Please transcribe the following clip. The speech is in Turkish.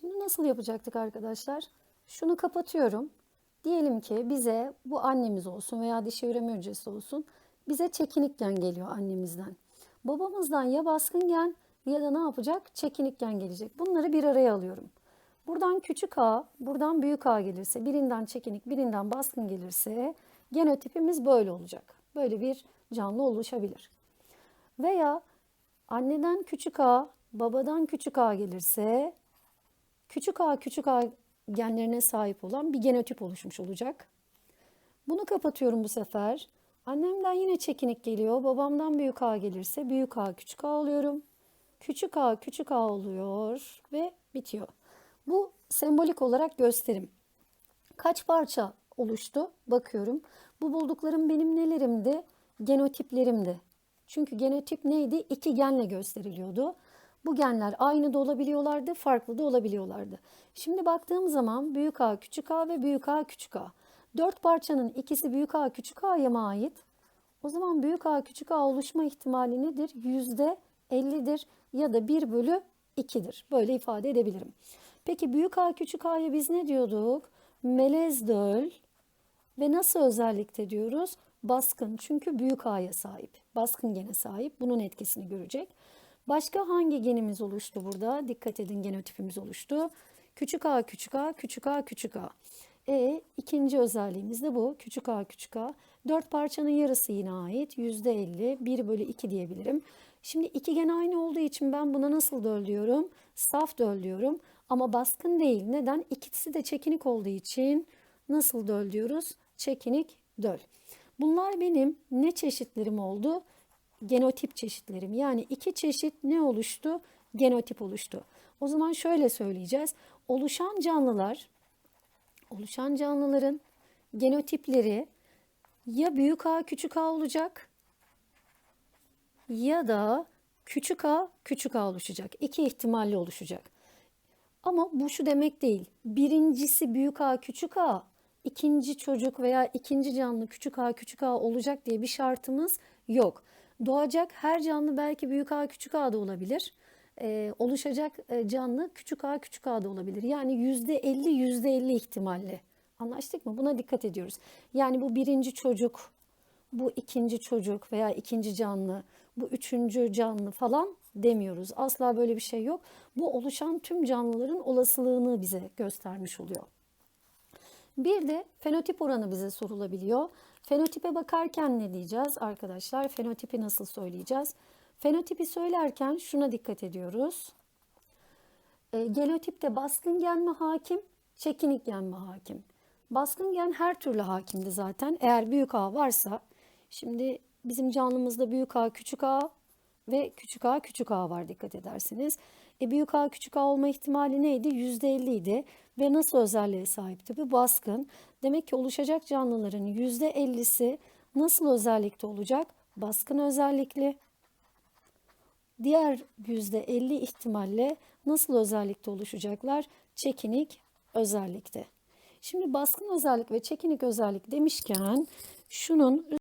Şimdi nasıl yapacaktık arkadaşlar? Şunu kapatıyorum. Diyelim ki bize bu annemiz olsun veya dişi üreme hücresi olsun. Bize çekinik gen geliyor annemizden. Babamızdan ya baskın gen ya da ne yapacak? Çekinik gen gelecek. Bunları bir araya alıyorum. Buradan küçük A, buradan büyük A gelirse, birinden çekinik, birinden baskın gelirse genotipimiz böyle olacak. Böyle bir canlı oluşabilir. Veya anneden küçük A, babadan küçük A gelirse küçük A küçük A genlerine sahip olan bir genotip oluşmuş olacak. Bunu kapatıyorum bu sefer. Annemden yine çekinik geliyor. Babamdan büyük A gelirse büyük A küçük A alıyorum. Küçük A küçük A oluyor ve bitiyor. Bu sembolik olarak gösterim. Kaç parça oluştu? Bakıyorum. Bu bulduklarım benim nelerimdi? Genotiplerimdi. Çünkü genotip neydi? İki genle gösteriliyordu. Bu genler aynı da olabiliyorlardı, farklı da olabiliyorlardı. Şimdi baktığım zaman büyük A, küçük A ve büyük A, küçük A. Dört parçanın ikisi büyük A, küçük A'ya mı ait? O zaman büyük A, küçük A oluşma ihtimali nedir? Yüzde 50'dir ya da 1 bölü 2'dir. Böyle ifade edebilirim. Peki büyük A, küçük A'ya biz ne diyorduk? Melez döl ve nasıl özellikte diyoruz? Baskın çünkü büyük A'ya sahip. Baskın gene sahip. Bunun etkisini görecek. Başka hangi genimiz oluştu burada? Dikkat edin genotipimiz oluştu. Küçük a, küçük a, küçük a, küçük a. E ikinci özelliğimiz de bu. Küçük a, küçük a. Dört parçanın yarısı yine ait. Yüzde elli. Bir bölü iki diyebilirim. Şimdi iki gen aynı olduğu için ben buna nasıl döl diyorum? Saf döl diyorum. Ama baskın değil. Neden? İkisi de çekinik olduğu için nasıl döl diyoruz? Çekinik döl. Bunlar benim ne çeşitlerim oldu? Genotip çeşitlerim. Yani iki çeşit ne oluştu? Genotip oluştu. O zaman şöyle söyleyeceğiz. Oluşan canlılar, oluşan canlıların genotipleri ya büyük A küçük A olacak ya da küçük A küçük A oluşacak. İki ihtimalle oluşacak. Ama bu şu demek değil. Birincisi büyük A küçük A, ikinci çocuk veya ikinci canlı küçük A küçük A olacak diye bir şartımız yok. Doğacak her canlı belki büyük A küçük A da olabilir. Ee, oluşacak e, canlı küçük A küçük A da olabilir. Yani yüzde 50 yüzde 50 ihtimalle. Anlaştık mı? Buna dikkat ediyoruz. Yani bu birinci çocuk, bu ikinci çocuk veya ikinci canlı, bu üçüncü canlı falan demiyoruz. Asla böyle bir şey yok. Bu oluşan tüm canlıların olasılığını bize göstermiş oluyor. Bir de fenotip oranı bize sorulabiliyor. Fenotipe bakarken ne diyeceğiz arkadaşlar? Fenotipi nasıl söyleyeceğiz? Fenotipi söylerken şuna dikkat ediyoruz. E, genotipte baskın gen mi hakim, çekinik gen mi hakim? Baskın gen her türlü hakimdi zaten. Eğer büyük A varsa, şimdi bizim canlımızda büyük A, küçük A ve küçük A, küçük A var dikkat ederseniz. E, büyük A, küçük A olma ihtimali neydi? %50 idi. Ve nasıl özelliğe sahipti? Bu baskın. Demek ki oluşacak canlıların %50'si nasıl özellikte olacak? Baskın özellikli. Diğer %50 ihtimalle nasıl özellikte oluşacaklar? Çekinik özellikte. Şimdi baskın özellik ve çekinik özellik demişken şunun